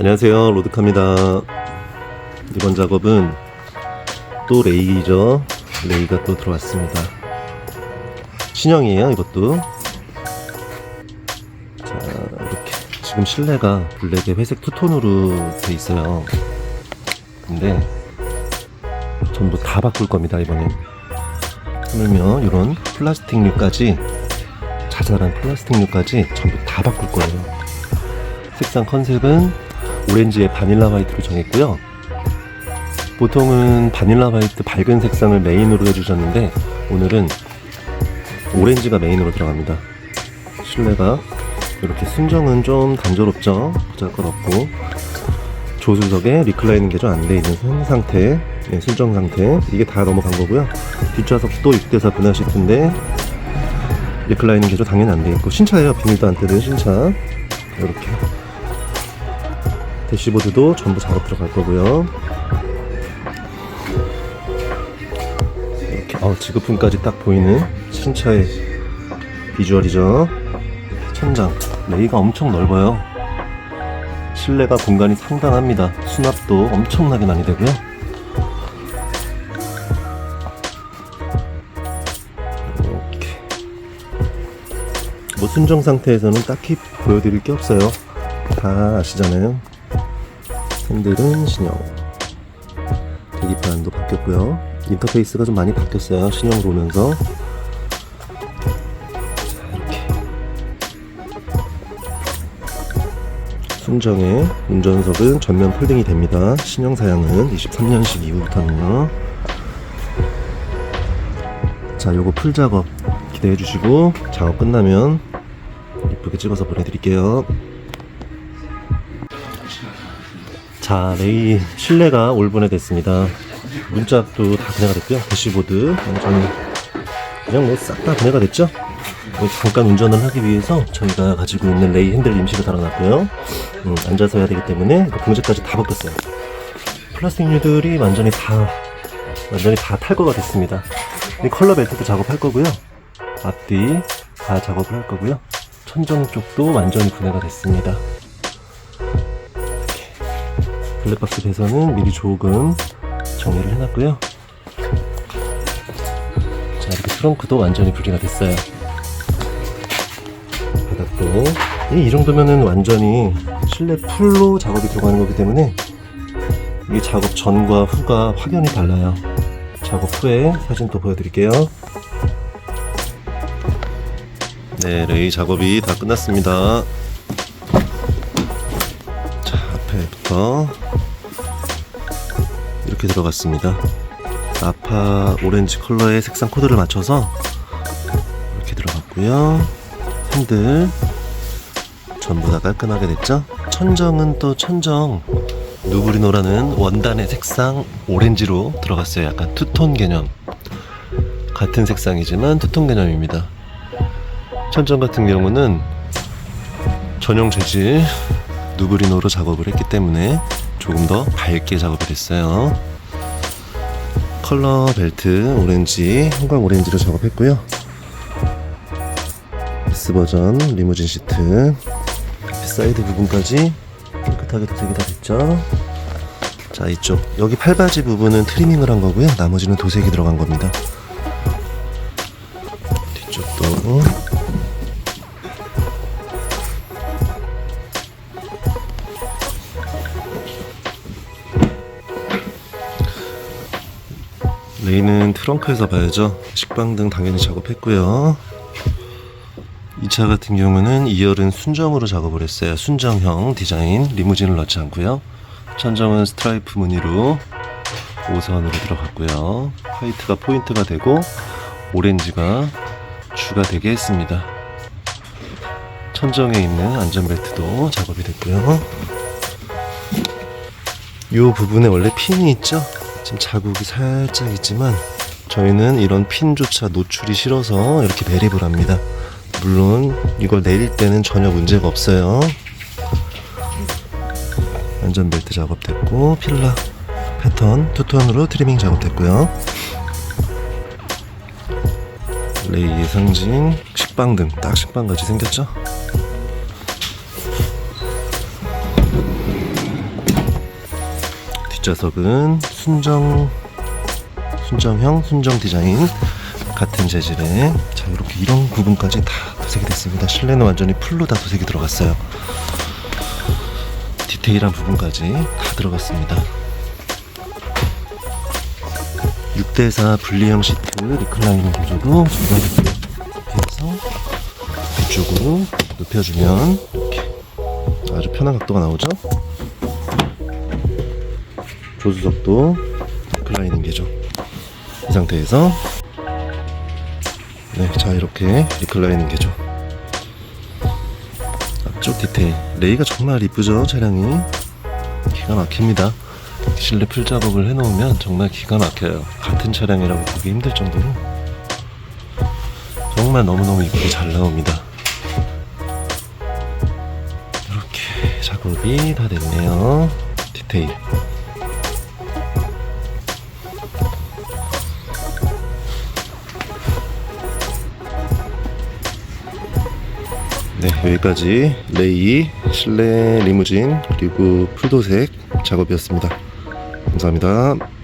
안녕하세요. 로드카입니다. 이번 작업은 또 레이죠 레이가 또 들어왔습니다. 신형이에요 이것도. 자 이렇게 지금 실내가 블랙에 회색 투톤으로 돼 있어요. 근데 전부 다 바꿀 겁니다 이번엔 하물며 이런 플라스틱류까지 자잘한 플라스틱류까지 전부 다 바꿀 거예요. 색상 컨셉은 오렌지에 바닐라 화이트로 정했고요. 보통은 바닐라 화이트 밝은 색상을 메인으로 해주셨는데 오늘은 오렌지가 메인으로 들어갑니다. 실내가 이렇게 순정은 좀 단조롭죠. 보잘것 없고 조수석에 리클라이닝 개조 안돼 있는 상태, 네, 순정 상태 이게 다 넘어간 거고요. 뒷좌석도 6대4 분할 시트인데 리클라이닝 개조 당연히 안 돼 있고 신차예요. 비닐도 안 뜯은 신차 이렇게 대시보드도 전부 작업 들어갈 거고요. 이렇게 어, 지급품까지 딱 보이는 신차의 비주얼이죠. 천장 레이가 엄청 넓어요. 실내가 공간이 상당합니다. 수납도 엄청나게 많이 되고요. 이렇게 뭐 순정 상태에서는 딱히 보여드릴 게 없어요. 다 아시잖아요. 핸들은 신형 계기판도 바뀌었고요. 인터페이스가 좀 많이 바뀌었어요. 신형으로 오면서. 자 이렇게. 순정의 운전석은 전면 폴딩이 됩니다. 신형 사양은 23년식 이후부터는요. 자 요거 풀 작업 기대해 주시고 작업 끝나면 이쁘게 찍어서 보내드릴게요 자, 레이 실내가 올분해 됐습니다. 문짝도 다 분해가 됐고요. 대시보드 완전히 그냥 뭐 싹 다 분해가 됐죠. 뭐 잠깐 운전을 하기 위해서 저희가 가지고 있는 레이 핸들 임시로 달아놨고요. 음, 앉아서 해야 되기 때문에 그 봉제까지 다 벗겼어요. 플라스틱류들이 완전히 다 완전히 다 탈거가 됐습니다. 이 컬러 벨트도 작업할 거고요. 앞뒤 다 작업을 할 거고요. 천정 쪽도 완전히 분해가 됐습니다. 블랙박스 배선은 미리 조금 정리를 해놨고요. 자 이렇게 트렁크도 완전히 분리가 됐어요. 바닥도 이, 이 정도면은 완전히 실내 풀로 작업이 들어가는 거기 때문에 이 작업 전과 후가 확연히 달라요. 작업 후에 사진 또 보여드릴게요. 네, 레이 작업이 다 끝났습니다. 자, 앞에부터 이렇게 들어갔습니다. 아파 오렌지 컬러의 색상 코드를 맞춰서 이렇게 들어갔고요. 핸들 전부 다 깔끔하게 됐죠? 천정은 또 천정 누브리노라는 원단의 색상 오렌지로 들어갔어요. 약간 투톤 개념. 같은 색상이지만 투톤 개념입니다. 천정 같은 경우는 전용 재질 누브리노로 작업을 했기 때문에 조금 더 밝게 작업이 됐어요. 컬러 벨트 오렌지, 형광 오렌지로 작업했고요. S 버전 리무진 시트 사이드 부분까지 깨끗하게 도색이 다 됐죠. 자 이쪽 여기 팔바지 부분은 트리밍을 한 거고요. 나머지는 도색이 들어간 겁니다. 뒤쪽도 레이는 트렁크에서 봐야죠. 식빵등 당연히 작업했고요. 이 차 같은 경우는 2열은 순정으로 작업을 했어요. 순정형 디자인 리무진을 넣지 않고요. 천정은 스트라이프 무늬로 5선으로 들어갔고요. 화이트가 포인트가 되고 오렌지가 주가 되게 했습니다. 천정에 있는 안전벨트도 작업이 됐고요. 이 부분에 원래 핀이 있죠? 지금 자국이 살짝 있지만 저희는 이런 핀조차 노출이 싫어서 이렇게 매립을 합니다. 물론 이걸 내릴 때는 전혀 문제가 없어요. 안전벨트 작업됐고 필라 패턴 투톤으로 트리밍 작업됐고요. 레이의 상징 식빵등 딱 식빵같이 생겼죠? 뒷좌석은 순정 순정형 순정 디자인 같은 재질의 자 이렇게 이런 부분까지 다 도색이 됐습니다. 실내는 완전히 풀로 다 도색이 들어갔어요. 디테일한 부분까지 다 들어갔습니다. 6대4 분리형 시트 리클라이닝 구조도 이렇게 해서 뒤쪽으로 눕혀주면 이렇게 아주 편한 각도가 나오죠 조수석도 리클라이닝 개조 이 상태에서 네, 자 이렇게 리클라이닝 개조 앞쪽 디테일. 레이가 정말 이쁘죠 차량이? 기가 막힙니다. 실내 풀 작업을 해놓으면 정말 기가 막혀요. 같은 차량이라고 보기 힘들 정도로. 정말 너무너무 이쁘게 잘 나옵니다. 이렇게 작업이 다 됐네요. 디테일 네, 여기까지 레이 실내 리무진 그리고 풀도색 작업이었습니다. 감사합니다.